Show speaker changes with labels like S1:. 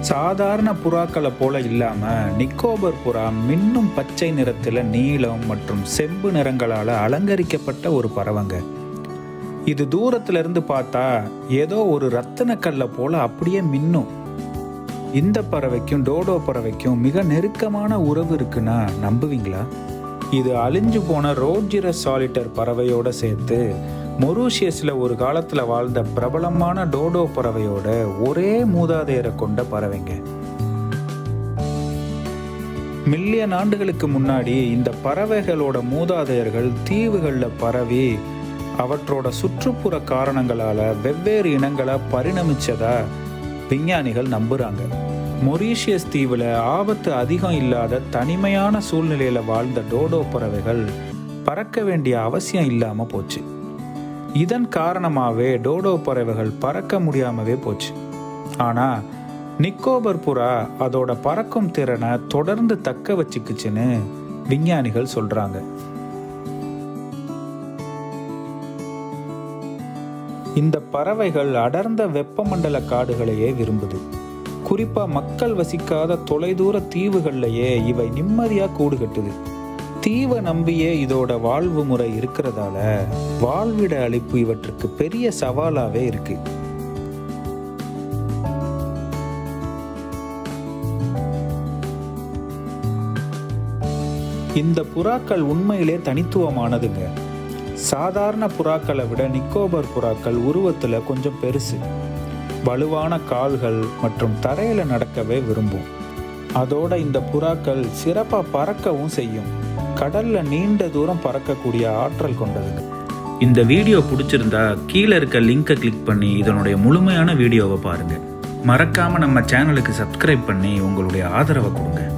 S1: சாதாரண புறாக்களை போல இல்லாம நிக்கோபர் புறா மின்னும் பச்சை நிறத்துல நீலம் மற்றும் செம்பு நிறங்களால அலங்கரிக்கப்பட்ட ஒரு பறவைங்க. இது தூரத்துல இருந்து பார்த்தா ஏதோ ஒரு ரத்தின கல்லை போல அப்படியே மின்னும். இந்த பறவைக்கும் டோடோ பறவைக்கும் மிக நெருக்கமான உறவு இருக்குன்னா நம்புவீங்களா? இது அழிஞ்சு போன ரோஜிர சாலிட்டர் பறவையோட சேர்த்து மொரூஷியஸில் ஒரு காலத்தில் வாழ்ந்த பிரபலமான டோடோ பறவையோட ஒரே மூதாதையரை கொண்ட பறவைங்க. மில்லியன் ஆண்டுகளுக்கு முன்னாடி இந்த பறவைகளோட மூதாதையர்கள் தீவுகளில் பரவி அவற்றோட சுற்றுப்புற காரணங்களால் வெவ்வேறு இனங்களை பரிணமிச்சதா விஞ்ஞானிகள் நம்புகிறாங்க மொரீஷியஸ் தீவில் ஆபத்து அதிகம் இல்லாத தனிமையான சூழ்நிலையில் வாழ்ந்த டோடோ பறவைகள் பறக்க வேண்டிய அவசியம் இல்லாமல் போச்சு. இதன் காரணமாகவே டோடோ பறவைகள் பறக்க முடியாமவே போச்சு. ஆனால் நிக்கோபர் புறா அதோட பறக்கும் திறனை தொடர்ந்து தக்க வச்சுக்குச்சுன்னு விஞ்ஞானிகள் சொல்கிறாங்க இந்த பறவைகள் அடர்ந்த வெப்பமண்டல காடுகளையே விரும்புது. குறிப்பாக மக்கள் வசிக்காத தொலைதூர தீவுகள்லையே இவை நிம்மதியாக கூடு கட்டுது. தீவை நம்பியே இதோட வாழ்வு முறை இருக்கிறதால வாழ்விட அளிப்பு இவற்றுக்கு பெரிய சவாலாவே இருக்கு. இந்த புறாக்கள் உண்மையிலே தனித்துவமானதுங்க சாதாரண புறாக்களை விட நிக்கோபர் புறாக்கள் உருவத்துல கொஞ்சம் பெருசு. வலுவான கால்கள் மற்றும் தரையில நடக்கவே விரும்பும். அதோட இந்த புறாக்கள் சிறப்பா பறக்கவும் செய்யும். கடல்ல நீண்ட தூரம் பறக்கக்கூடிய ஆற்றல் கொண்டது. இந்த வீடியோ பிடிச்சிருந்தா கீழே இருக்க லிங்கை கிளிக் பண்ணி இதனுடைய முழுமையான வீடியோவை பாருங்க. மறக்காம நம்ம சேனலுக்கு சப்ஸ்கிரைப் பண்ணி உங்களுடைய ஆதரவை கொடுங்க.